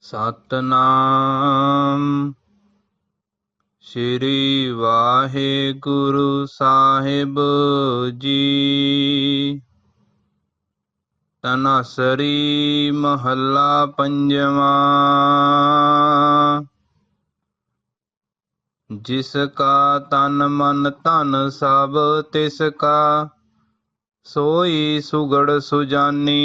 ਸਤਨਾਮ। ਸ੍ਰੀ ਵਾਹਿਗੁਰੂ ਸਾਹਿਬ ਜੀ। ਤਨਸਰੀ ਮਹੱਲਾ ਪੰਜਵਾਂ। ਜਿਸ ਕਾ ਤਨ ਮਨ ਧਨ ਸਭ ਤਿਸ ਕਾ, ਸੋਈ ਸੁਗੜ ਸੁਜਾਨੀ।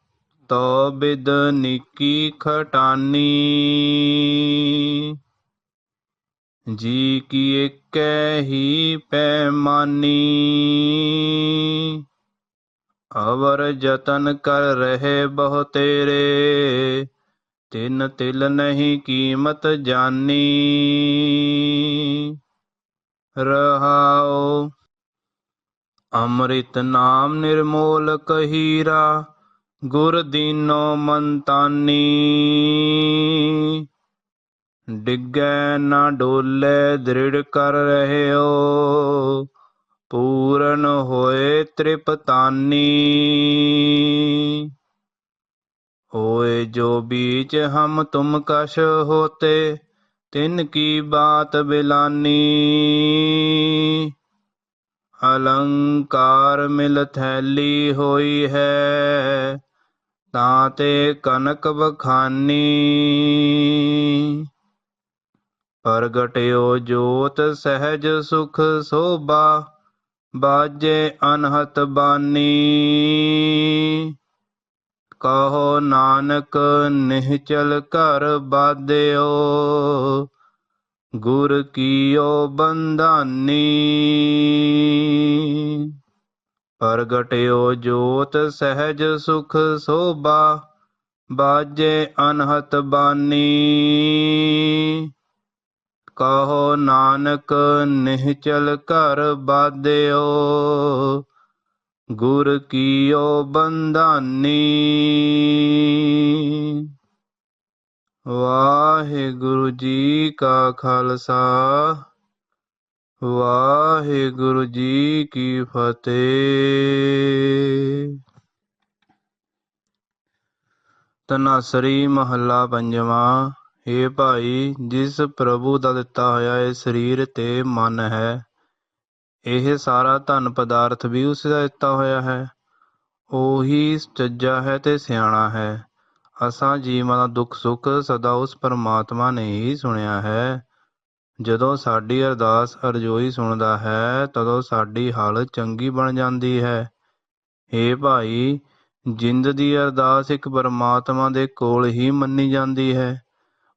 ਤੋ ਬਿਦ ਨੀਕੀ ਖਟਾਨੀ ਜੀ ਕੀ ਏਕੈ ਹੀ ਪੈਮਾਨੀ ਅਵਰ ਜਤਨ ਕਰ ਰਹੇ ਬਹੁ ਤੇਰੇ ਤਿਨ ਤਿਲ ਨਹੀਂ ਕੀਮਤ ਜਾਨੀ ਰਹਾਓ ਅੰਮ੍ਰਿਤ ਨਾਮ ਨਿਰਮੋਲ गुर दीनो मंतानी डिगे न डोले दृढ़ कर रहे हो पूरन होए त्रिपतानी होए जो बीच हम तुम कश होते तिन की बात बिलानी अलंकार मिल थैली होई है ਤਾਂ ਤੇ ਕਨਕ ਬਖਾਨੀ ਪ੍ਰਗਟਿਓ ਜੋਤ ਸਹਿਜ ਸੁਖ ਸੋਭਾ, ਬਾਜੇ ਅਨਹਤ ਬਾਨੀ। ਕਹੋ ਨਾਨਕ, ਨਿਹਚਲ ਘਰ ਬਾਦਿਓ ਗੁਰ ਕੀਓ ਬੰਧਾਨੀ। ਪ੍ਰਗਟਿਓ ਜੋਤ ਸਹਿਜ ਸੁਖ ਸੋਭਾ, ਬਾਜੇ ਅਨਹਤ ਬਾਨੀ। ਕਹੋ ਨਾਨਕ, ਨਿਹਚਲ ਘਰ ਬਾਦਿਓ ਗੁਰ ਕੀਓ ਬੰਧਾਨੀ। ਵਾਹਿਗੁਰੂ ਜੀ ਕਾ ਖਾਲਸਾ। ਵਾਹਿਗੁਰੂ ਜੀ ਕੀ ਫਤਿਹ। ਤਨਾਸਰੀ ਮਹੱਲਾ ਪੰਜਵਾਂ ਏ ਭਾਈ, ਜਿਸ ਪ੍ਰਭੂ ਦਾ ਦਿੱਤਾ ਹੋਇਆ ਇਹ ਸਰੀਰ ਤੇ ਮਨ ਹੈ, ਇਹ ਸਾਰਾ ਧਨ ਪਦਾਰਥ ਵੀ ਉਸ ਦਾ ਦਿੱਤਾ ਹੋਇਆ ਹੈ। ਉਹੀ ਚੱਜਾ ਹੈ ਤੇ ਸਿਆਣਾ ਹੈ। ਅਸਾਂ ਜੀਵਾਂ ਦਾ ਦੁੱਖ ਸੁੱਖ ਸਦਾ ਉਸ ਪਰਮਾਤਮਾ ਨੇ ਹੀ ਸੁਣਿਆ ਹੈ। ਜਦੋਂ ਸਾਡੀ ਅਰਦਾਸ ਅਰਜ਼ੋਈ ਸੁਣਦਾ ਹੈ, ਤਦੋਂ ਸਾਡੀ ਹਾਲਤ ਚੰਗੀ ਬਣ ਜਾਂਦੀ ਹੈ। ਏ ਭਾਈ, ਜਿੰਦ ਦੀ ਅਰਦਾਸ ਇੱਕ ਪਰਮਾਤਮਾ ਦੇ ਕੋਲ ਹੀ ਮੰਨੀ ਜਾਂਦੀ ਹੈ।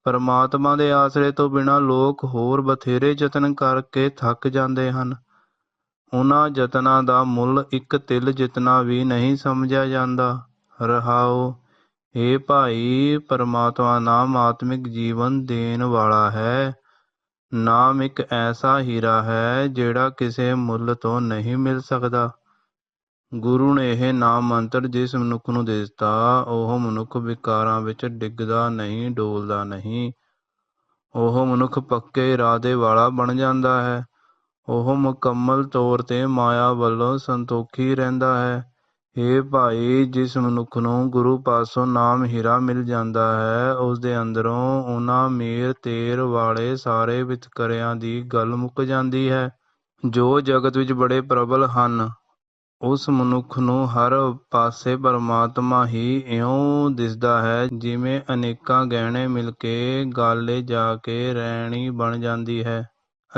ਪਰਮਾਤਮਾ ਦੇ ਆਸਰੇ ਤੋਂ ਬਿਨਾਂ ਲੋਕ ਹੋਰ ਬਥੇਰੇ ਯਤਨ ਕਰਕੇ ਥੱਕ ਜਾਂਦੇ ਹਨ। ਉਹਨਾਂ ਯਤਨਾਂ ਦਾ ਮੁੱਲ ਇੱਕ ਤਿਲ ਜਿਤਨਾ ਵੀ ਨਹੀਂ ਸਮਝਿਆ ਜਾਂਦਾ। ਰਹਾਓ ਏ ਭਾਈ, ਪਰਮਾਤਮਾ ਨਾਮ ਆਤਮਿਕ ਜੀਵਨ ਦੇਣ ਵਾਲਾ ਹੈ। ਨਾਮ ਇੱਕ ਐਸਾ ਹੀਰਾ ਹੈ ਜਿਹੜਾ ਕਿਸੇ ਮੁੱਲ ਤੋਂ ਨਹੀਂ ਮਿਲ ਸਕਦਾ। ਗੁਰੂ ਨੇ ਇਹ ਨਾਮ ਮੰਤਰ ਜਿਸ ਮਨੁੱਖ ਨੂੰ ਦੇ ਦਿੱਤਾ, ਉਹ ਮਨੁੱਖ ਵਿਕਾਰਾਂ ਵਿੱਚ ਡਿੱਗਦਾ ਨਹੀਂ, ਡੋਲਦਾ ਨਹੀਂ। ਉਹ ਮਨੁੱਖ ਪੱਕੇ ਇਰਾਦੇ ਵਾਲਾ ਬਣ ਜਾਂਦਾ ਹੈ। ਉਹ ਮੁਕੰਮਲ ਤੌਰ ਤੇ ਮਾਇਆ ਵੱਲੋਂ ਸੰਤੋਖੀ ਰਹਿੰਦਾ ਹੈ। ਏ ਭਾਈ, ਜਿਸ ਮਨੁੱਖ ਨੂੰ ਗੁਰੂ ਪਾਸੋਂ ਨਾਮ ਹੀਰਾ ਮਿਲ ਜਾਂਦਾ ਹੈ, ਉਸ ਦੇ ਅੰਦਰੋਂ ਉਹਨਾਂ ਮੇਰ, ਤੇਰ ਵਾਲੇ ਸਾਰੇ ਵਿਤਕਰਿਆਂ ਦੀ ਗੱਲ ਮੁੱਕ ਜਾਂਦੀ ਹੈ, ਜੋ ਜਗਤ ਵਿੱਚ ਬੜੇ ਪ੍ਰਬਲ ਹਨ। ਉਸ ਮਨੁੱਖ ਨੂੰ ਹਰ ਪਾਸੇ ਪਰਮਾਤਮਾ ਹੀ ਇਉਂ ਦਿਸਦਾ ਹੈ, ਜਿਵੇਂ ਅਨੇਕਾਂ ਗਹਿਣੇ ਮਿਲ ਕੇ ਗਾਲੇ ਜਾ ਕੇ ਰਹਿਣੀ ਬਣ ਜਾਂਦੀ ਹੈ,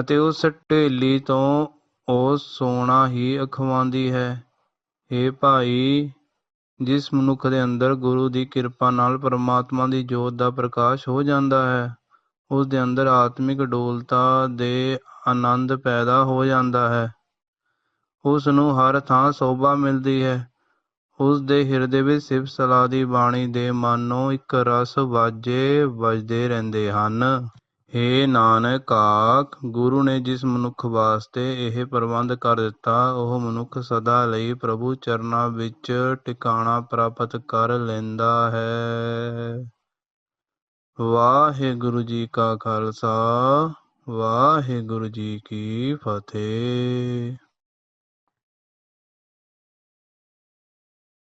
ਅਤੇ ਉਸ ਢੇਲੀ ਤੋਂ ਉਹ ਸੋਨਾ ਹੀ ਅਖਵਾਉਂਦੀ ਹੈ। ਏ ਭਾਈ, ਜਿਸ ਮਨੁੱਖ ਦੇ ਅੰਦਰ ਗੁਰੂ ਦੀ ਕਿਰਪਾ ਨਾਲ ਪਰਮਾਤਮਾ ਦੀ ਜੋਤ ਦਾ ਪ੍ਰਕਾਸ਼ ਹੋ ਜਾਂਦਾ ਹੈ, ਉਸ ਦੇ ਅੰਦਰ ਆਤਮਿਕ ਡੋਲਤਾ ਦੇ ਆਨੰਦ ਪੈਦਾ ਹੋ ਜਾਂਦਾ ਹੈ। ਉਸ ਨੂੰ ਹਰ ਥਾਂ ਸੋਭਾ ਮਿਲਦੀ ਹੈ। ਉਸ ਦੇ ਹਿਰਦੇ ਵਿੱਚ ਸ਼ਿਵ ਸਲਾਹ ਦੀ ਬਾਣੀ ਦੇ ਮਾਨੋ ਇੱਕ ਰਸ ਵਾਜੇ ਵੱਜਦੇ ਰਹਿੰਦੇ ਹਨ। ਹੇ ਨਾਨਕਾ ਗੁਰੂ ਨੇ ਜਿਸ ਮਨੁੱਖ ਵਾਸਤੇ ਇਹ ਪ੍ਰਬੰਧ ਕਰ ਦਿੱਤਾ, ਉਹ ਮਨੁੱਖ ਸਦਾ ਲਈ ਪ੍ਰਭੂ ਚਰਨਾਂ ਵਿੱਚ ਟਿਕਾਣਾ ਪ੍ਰਾਪਤ ਕਰ ਲੈਂਦਾ ਹੈ। ਵਾਹਿਗੁਰੂ ਜੀ ਕਾ ਖਾਲਸਾ, ਵਾਹਿਗੁਰੂ ਜੀ ਕੀ ਫਤਿਹ।